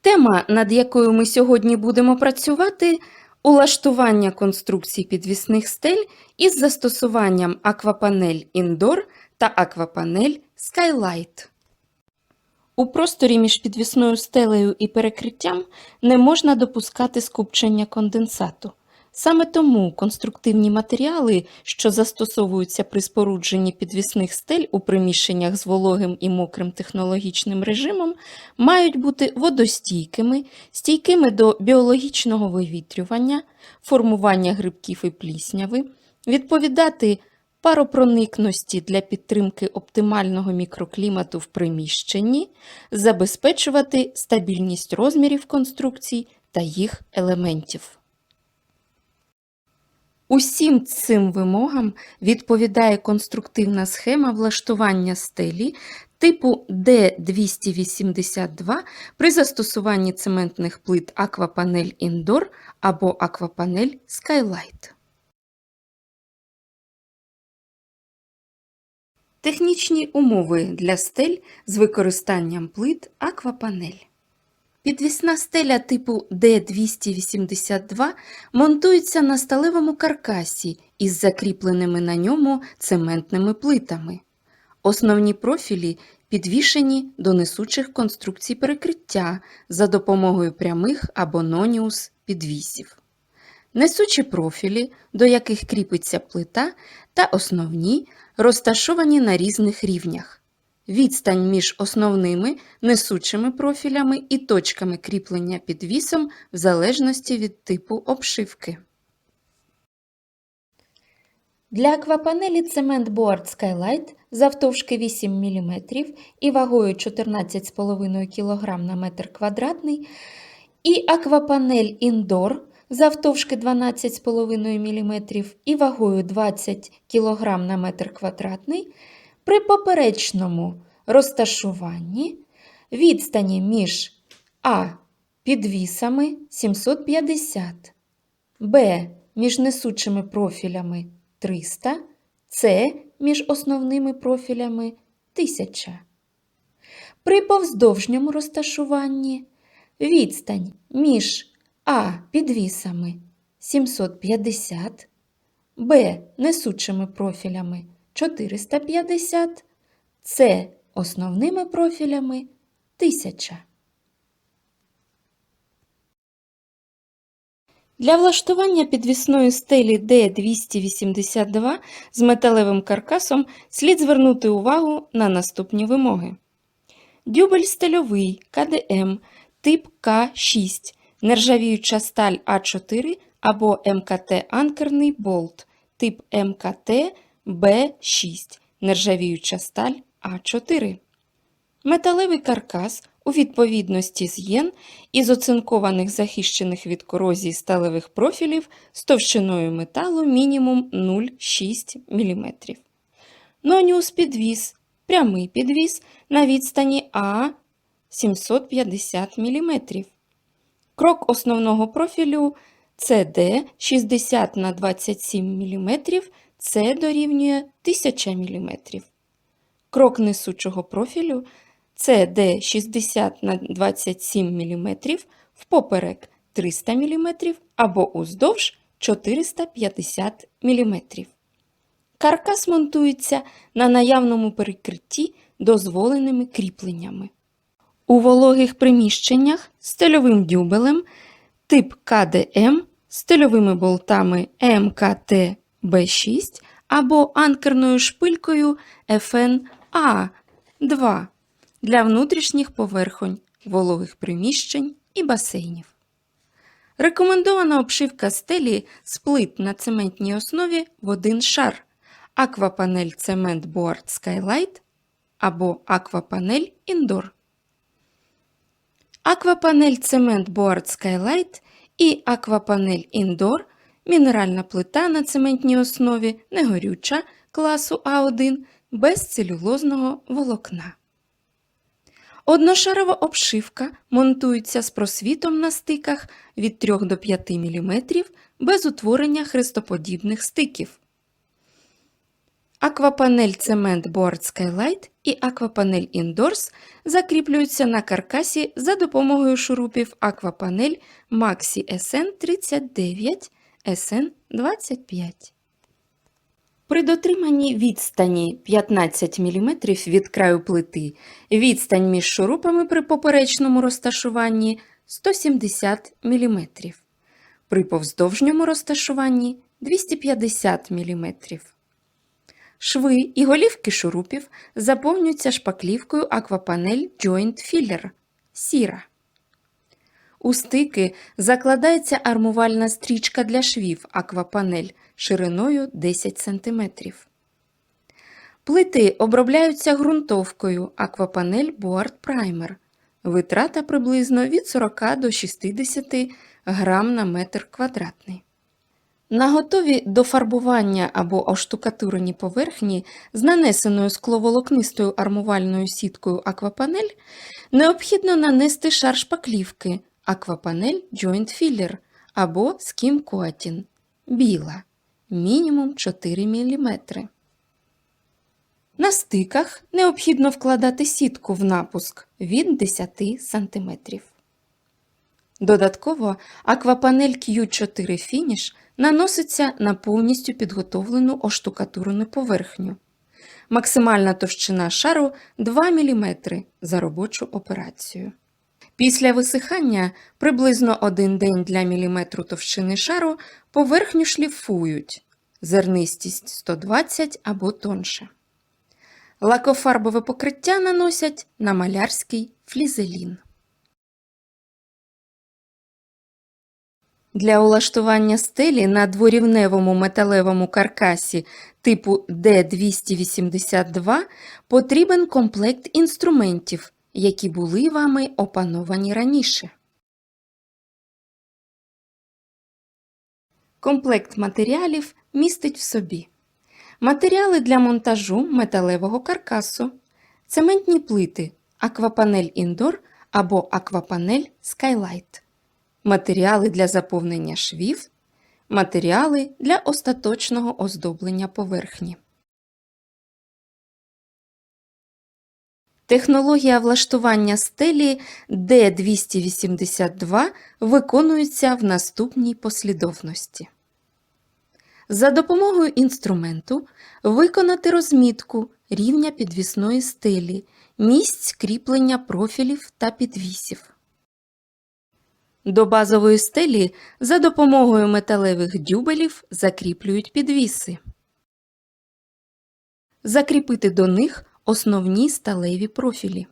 Тема, над якою ми сьогодні будемо працювати, улаштування конструкцій підвісних стель із застосуванням аквапанель Indoor та аквапанель Skylight. У просторі між підвісною стелею і перекриттям не можна допускати скупчення конденсату. Саме тому конструктивні матеріали, що застосовуються при спорудженні підвісних стель у приміщеннях з вологим і мокрим технологічним режимом, мають бути водостійкими, стійкими до біологічного вивітрювання, формування грибків і плісняви, відповідати паропроникності для підтримки оптимального мікроклімату в приміщенні, забезпечувати стабільність розмірів конструкцій та їх елементів. Усім цим вимогам відповідає конструктивна схема влаштування стелі типу D282 при застосуванні цементних плит Аквапанель Indoor або Аквапанель Skylight. Технічні умови для стель з використанням плит Аквапанель. Підвісна стеля типу D282 монтується на сталевому каркасі із закріпленими на ньому цементними плитами. Основні профілі підвішені до несучих конструкцій перекриття за допомогою прямих або ноніус підвісів. Несучі профілі, до яких кріпиться плита, та основні розташовані на різних рівнях. Відстань між основними несучими профілями і точками кріплення підвісом в залежності від типу обшивки. Для аквапанелі цемент Board Skylight завтовшки 8 мм і вагою 14,5 кг на метр квадратний, і аквапанель Indoor завтовшки 12,5 мм і вагою 20 кг на метр квадратний – при поперечному розташуванні відстані між А підвісами 750, Б між несучими профілями 300, С між основними профілями 1000. При повздовжньому розташуванні відстань між А підвісами 750, Б несучими профілями 450, С основними профілями 1000. Для влаштування підвісної стелі D282 з металевим каркасом слід звернути увагу на наступні вимоги. Дюбель стельовий КДМ тип К6, нержавіюча сталь А4 або МКТ-анкерний болт тип МКТ Б6, нержавіюча сталь А4. Металевий каркас у відповідності з єн із оцинкованих захищених від корозії сталевих профілів з товщиною металу мінімум 0,6 мм. Ноніус підвіс, прямий підвіс на відстані А 750 мм. Крок основного профілю CD 60 на 27 мм це дорівнює 1000 мм. Крок несучого профілю CD 60 на 27 мм впоперек 300 мм або уздовж 450 мм. Каркас монтується на наявному перекритті дозволеними кріпленнями. У вологих приміщеннях стильовим дюбелем тип КДМ стильовими болтами МКТ Б6 або анкерною шпилькою FNA2 для внутрішніх поверхонь, вологих приміщень і басейнів. Рекомендована обшивка стелі з плит на цементній основі в один шар аквапанель цемент Board Skylight або аквапанель Indoor. Аквапанель цемент Board Skylight і аквапанель Indoor мінеральна плита на цементній основі негорюча класу А1 без целюлозного волокна. Одношарова обшивка монтується з просвітом на стиках від 3 до 5 мм без утворення хрестоподібних стиків. Аквапанель цемент Board Skylight і аквапанель Indoors закріплюються на каркасі за допомогою шурупів аквапанель Maxi SN39 SN25. При дотриманні відстані 15 мм від краю плити відстань між шурупами при поперечному розташуванні 170 мм, при повздовжньому розташуванні 250 мм. Шви і голівки шурупів заповнюються шпаклівкою аквапанель Joint Filler сіра. У стики закладається армувальна стрічка для швів аквапанель шириною 10 см. Плити обробляються ґрунтовкою аквапанель Board Primer. Витрата приблизно від 40 до 60 грам на метр квадратний. На готові до фарбування або оштукатурені поверхні з нанесеною скловолокнистою армувальною сіткою аквапанель необхідно нанести шар шпаклівки аквапанель Joint Filler або Skim Coating біла мінімум 4 мм. На стиках необхідно вкладати сітку в напуск від 10 см. Додатково аквапанель Q4 Finish наноситься на повністю підготовлену оштукатурену поверхню. Максимальна товщина шару 2 мм за робочу операцію. Після висихання приблизно один день для міліметру товщини шару поверхню шліфують зернистість 120 або тонше. Лакофарбове покриття наносять на малярський флізелін. Для улаштування стелі на дворівневому металевому каркасі типу D282 потрібен комплект інструментів, які були вами опановані раніше. Комплект матеріалів містить в собі матеріали для монтажу металевого каркасу, цементні плити, аквапанель Indoor або аквапанель Skylight, матеріали для заповнення швів, матеріали для остаточного оздоблення поверхні. Технологія влаштування стелі D282 виконується в наступній послідовності. За допомогою інструменту виконати розмітку рівня підвісної стелі, місць кріплення профілів та підвісів. До базової стелі за допомогою металевих дюбелів закріплюють підвіси. Закріпити до них основні сталеві профілі.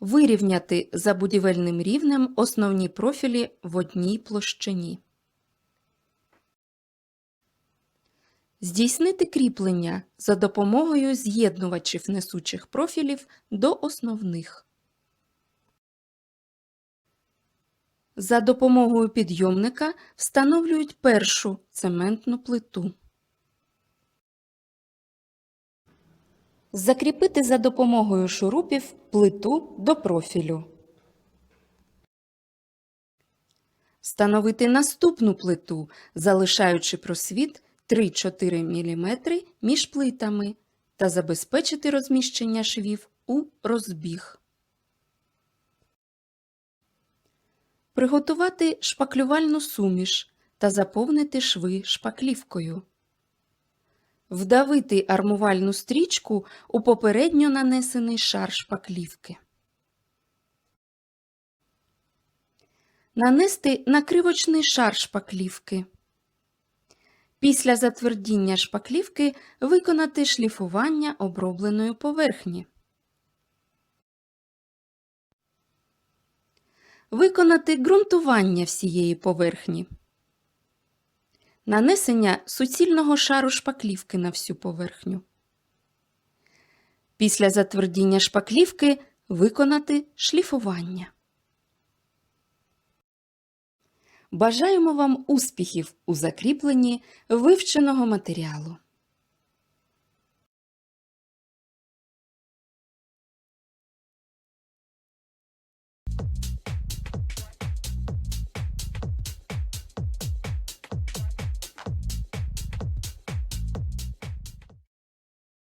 Вирівняти за будівельним рівнем основні профілі в одній площині. Здійснити кріплення за допомогою з'єднувачів несучих профілів до основних. За допомогою підйомника встановлюють першу цементну плиту. Закріпити за допомогою шурупів плиту до профілю. Встановити наступну плиту, залишаючи просвіт 3-4 мм між плитами та забезпечити розміщення швів у розбіг. Приготувати шпаклювальну суміш та заповнити шви шпаклівкою. Вдавити армувальну стрічку у попередньо нанесений шар шпаклівки. Нанести накривочний шар шпаклівки. Після затвердіння шпаклівки виконати шліфування обробленої поверхні. Виконати ґрунтування всієї поверхні. Нанесення суцільного шару шпаклівки на всю поверхню. Після затвердіння шпаклівки виконати шліфування. Бажаємо вам успіхів у закріпленні вивченого матеріалу.